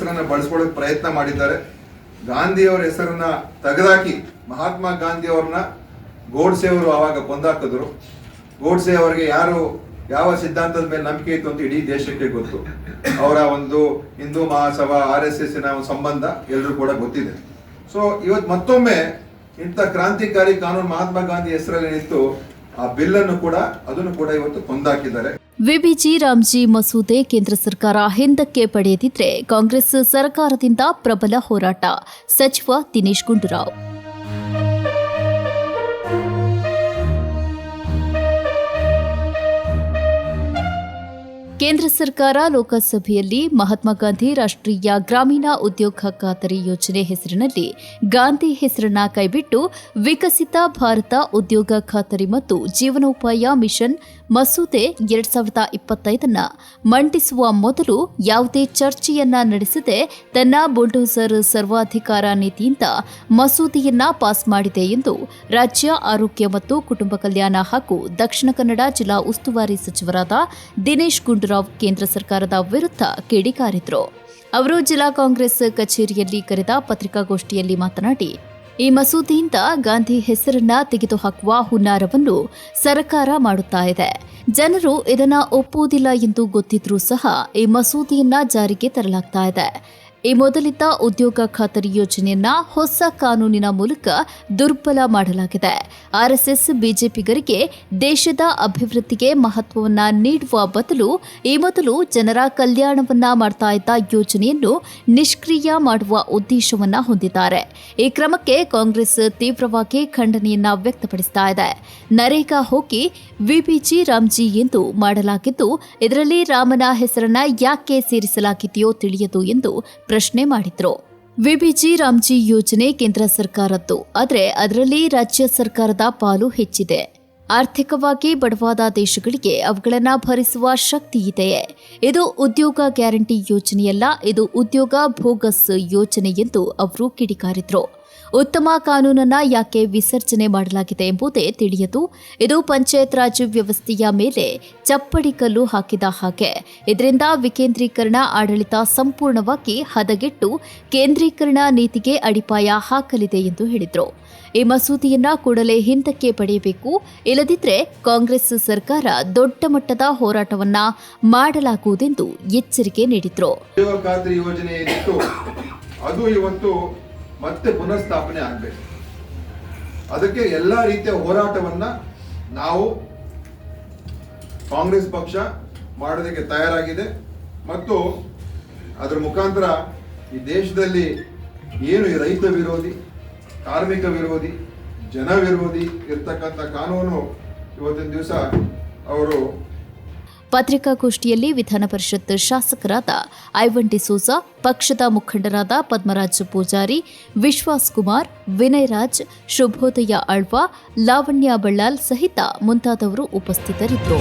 ಹೆಸರನ್ನ ಬಳಸ್ಕೊಳ್ಳೋಕೆ ಪ್ರಯತ್ನ ಮಾಡಿದ್ದಾರೆ. ಗಾಂಧಿಯವರ ಹೆಸರನ್ನ ತೆಗೆದಾಕಿ ಮಹಾತ್ಮ ಗಾಂಧಿ ಅವ್ರನ್ನ ಗೋಡ್ಸೆ ಅವರು ಆವಾಗ ಕೊಂದಾಕಿದ್ರು. ಗೋಡ್ಸೆ ಅವರಿಗೆ ಯಾರು, ಯಾವ ಸಿದ್ಧಾಂತದ ಮೇಲೆ ನಂಬಿಕೆ ಇತ್ತು ಅಂತ ಇಡೀ ದೇಶಕ್ಕೆ ಗೊತ್ತು. ಅವರ ಒಂದು ಹಿಂದೂ ಮಹಾಸಭಾ, ಆರ್ ಎಸ್ ಎಸ್ನ ಒಂದು ಸಂಬಂಧ ಎಲ್ಲರೂ ಕೂಡ ಗೊತ್ತಿದೆ. ಸೊ ಇವತ್ತು ಮತ್ತೊಮ್ಮೆ ಇಂಥ ಕ್ರಾಂತಿಕಾರಿ ಕಾನೂನು ಮಹಾತ್ಮ ಗಾಂಧಿ ಹೆಸರಲ್ಲಿ ನಿಂತು ಆ ಬಿಲ್ ಅನ್ನು ಕೂಡ, ಅದನ್ನು ಕೂಡ ಇವತ್ತು ಕೊಂದಾಕಿದ್ದಾರೆ. ವಿಬಿಜಿ ರಾಮ್ಜಿ ಮಸೂದೆ ಕೇಂದ್ರ ಸರ್ಕಾರ ಹಿಂದಕ್ಕೆ ಪಡೆಯದಿದ್ರೆ ಕಾಂಗ್ರೆಸ್ ಸರ್ಕಾರದಿಂದ ಪ್ರಬಲ ಹೋರಾಟ. ಸಚಿವ ದಿನೇಶ್ ಗುಂಡೂರಾವ್. ಕೇಂದ್ರ ಸರ್ಕಾರ ಲೋಕಸಭೆಯಲ್ಲಿ ಮಹಾತ್ಮ ಗಾಂಧಿ ರಾಷ್ಟ್ರೀಯ ಗ್ರಾಮೀಣ ಉದ್ಯೋಗ ಖಾತರಿ ಯೋಜನೆ ಹೆಸರಿನಲ್ಲಿ ಗಾಂಧಿ ಹೆಸರನ್ನ ಕೈಬಿಟ್ಟು ವಿಕಸಿತ ಭಾರತ ಉದ್ಯೋಗ ಖಾತರಿ ಮತ್ತು ಜೀವನೋಪಾಯ ಮಿಷನ್ ಮಸೂದೆ ಎರಡ್ ಸಾವಿರದ ಇಪ್ಪತ್ತೈದನ್ನ ಮಂಡಿಸುವ ಮೊದಲು ಯಾವುದೇ ಚರ್ಚೆಯನ್ನ ನಡೆಸದೆ ತನ್ನ ಬುಲ್ಡೋಸರ್ ಸರ್ವಾಧಿಕಾರ ನೀತಿಯಿಂದ ಮಸೂದೆಯನ್ನ ಪಾಸ್ ಮಾಡಿದೆ ಎಂದು ರಾಜ್ಯ ಆರೋಗ್ಯ ಮತ್ತು ಕುಟುಂಬ ಕಲ್ಯಾಣ ಹಾಗೂ ದಕ್ಷಿಣ ಕನ್ನಡ ಜಿಲ್ಲಾ ಉಸ್ತುವಾರಿ ಸಚಿವರಾದ ದಿನೇಶ್ ಗುಂಡೂರಾವ್ ಕೇಂದ್ರ ಸರ್ಕಾರದ ವಿರುದ್ಧ ಕಿಡಿಕಾರಿದ್ರು ಅವರು ಜಿಲ್ಲಾ ಕಾಂಗ್ರೆಸ್ ಕಚೇರಿಯಲ್ಲಿ ಕರೆದ ಪತ್ರಿಕಾಗೋಷ್ಠಿಯಲ್ಲಿ ಮಾತನಾಡಿ, ಈ ಮಸೂದೆಯಿಂದ ಗಾಂಧಿ ಹೆಸರನ್ನ ತೆಗೆದುಹಾಕುವ ಹುನ್ನಾರವನ್ನು ಸರ್ಕಾರ ಮಾಡುತ್ತಾ ಇದೆ. ಜನರು ಇದನ್ನ ಒಪ್ಪುವುದಿಲ್ಲ ಎಂದು ಗೊತ್ತಿದ್ರೂ ಸಹ ಈ ಮಸೂದೆಯನ್ನ ಜಾರಿಗೆ ತರಲಾಗ್ತಾ ಇದೆ. ಈ ಮೊದಲಿದ್ದ ಉದ್ಯೋಗ ಖಾತರಿ ಯೋಜನೆಯನ್ನ ಹೊಸ ಕಾನೂನಿನ ಮೂಲಕ ದುರ್ಬಲ ಮಾಡಲಾಗಿದೆ. ಆರ್ಎಸ್ಎಸ್ ಬಿಜೆಪಿಗರಿಗೆ ದೇಶದ ಅಭಿವೃದ್ಧಿಗೆ ಮಹತ್ವವನ್ನ ನೀಡುವ ಬದಲು ಈ ಮೊದಲು ಜನರ ಕಲ್ಯಾಣವನ್ನ ಮಾಡ್ತಾ ಇದ್ದ ಯೋಜನೆಯನ್ನು ನಿಷ್ಕ್ರಿಯ ಮಾಡುವ ಉದ್ದೇಶವನ್ನ ಹೊಂದಿದ್ದಾರೆ. ಈ ಕ್ರಮಕ್ಕೆ ಕಾಂಗ್ರೆಸ್ ತೀವ್ರವಾಗಿ ಖಂಡನೆಯನ್ನ ವ್ಯಕ್ತಪಡಿಸ್ತಾ ಇದೆ. ನರೇಗಾ ಹೋಗಿ ವಿಬಿಜಿ ರಾಮ್ಜಿ ಎಂದು ಮಾಡಲಾಗಿದ್ದು, ಇದರಲ್ಲಿ ರಾಮನ ಹೆಸರನ್ನ ಯಾಕೆ ಸೇರಿಸಲಾಗಿದೆಯೋ ತಿಳಿಯದು ಎಂದು ಪ್ರಶ್ನೆ ಮಾಡಿದ್ರು. ವಿಬಿಜಿ ರಾಮ್ಜಿ ಯೋಜನೆ ಕೇಂದ್ರ ಸರ್ಕಾರದ್ದು. ಆದರೆ ಅದರಲ್ಲಿ ರಾಜ್ಯ ಸರ್ಕಾರದ ಪಾಲು ಹೆಚ್ಚಿದೆ. ಆರ್ಥಿಕವಾಗಿ ಬಡವಾದ ದೇಶಗಳಿಗೆ ಅವುಗಳನ್ನು ಭರಿಸುವ ಶಕ್ತಿ ಇದೆಯೇ? ಇದು ಉದ್ಯೋಗ ಗ್ಯಾರಂಟಿ ಯೋಜನೆಯಲ್ಲ, ಇದು ಉದ್ಯೋಗ ಭೋಗಸ್ ಯೋಜನೆ ಎಂದು ಅವರು ಕಿಡಿಕಾರಿದ್ರು. ಉತ್ತಮ ಕಾನೂನನ್ನ ಯಾಕೆ ವಿಸರ್ಜನೆ ಮಾಡಲಾಗಿದೆ ಎಂಬುದೇ ತಿಳಿಯದು. ಇದು ಪಂಚಾಯತ್ ರಾಜ್ ವ್ಯವಸ್ಥೆಯ ಮೇಲೆ ಚಪ್ಪಡಿ ಕಲ್ಲು ಹಾಕಿದ ಹಾಗೆ. ಇದರಿಂದ ವಿಕೇಂದ್ರೀಕರಣ ಆಡಳಿತ ಸಂಪೂರ್ಣವಾಗಿ ಹದಗೆಟ್ಟು ಕೇಂದ್ರೀಕರಣ ನೀತಿಗೆ ಅಡಿಪಾಯ ಹಾಕಲಿದೆ ಎಂದು ಹೇಳಿದರು. ಈ ಮಸೂದೆಯನ್ನ ಕೂಡಲೇ ಹಿಂದಕ್ಕೆ ಪಡೆಯಬೇಕು. ಇಲ್ಲದಿದ್ದರೆ ಕಾಂಗ್ರೆಸ್ ಸರ್ಕಾರ ದೊಡ್ಡ ಮಟ್ಟದ ಹೋರಾಟವನ್ನ ಮಾಡಲಾಗುವುದೆಂದು ಎಚ್ಚರಿಕೆ ನೀಡಿದ್ರು. ಮತ್ತೆ ಪುನಃಸ್ಥಾಪನೆ ಆಗಬೇಕು. ಅದಕ್ಕೆ ಎಲ್ಲ ರೀತಿಯ ಹೋರಾಟವನ್ನ ನಾವು ಕಾಂಗ್ರೆಸ್ ಪಕ್ಷ ಮಾಡೋದಕ್ಕೆ ತಯಾರಾಗಿದೆ. ಮತ್ತು ಅದರ ಮುಖಾಂತರ ಈ ದೇಶದಲ್ಲಿ ಏನು ರೈತ ವಿರೋಧಿ, ಕಾರ್ಮಿಕ ವಿರೋಧಿ, ಜನ ವಿರೋಧಿ ಇರ್ತಕ್ಕಂಥ ಕಾನೂನು ಇವತ್ತಿನ ದಿವಸ ಅವರು ಪತ್ರಿಕಾಗೋಷ್ಠಿಯಲ್ಲಿ ವಿಧಾನ ಪರಿಷತ್ ಶಾಸಕರಾದ ಐವನ್ ಡಿಸೋಜಾ ಪಕ್ಷದ ಮುಖಂಡರಾದ ಪದ್ಮರಾಜ್ ಪೂಜಾರಿ, ವಿಶ್ವಾಸ್ ಕುಮಾರ್ ವಿನಯ್ ರಾಜ್ ಶುಭೋದಯ ಅಳ್ವಾ, ಲಾವಣ್ಯ ಬಳ್ಳಾಲ್ ಸಹಿತ ಮುಂತಾದವರು ಉಪಸ್ಥಿತರಿದ್ದರು.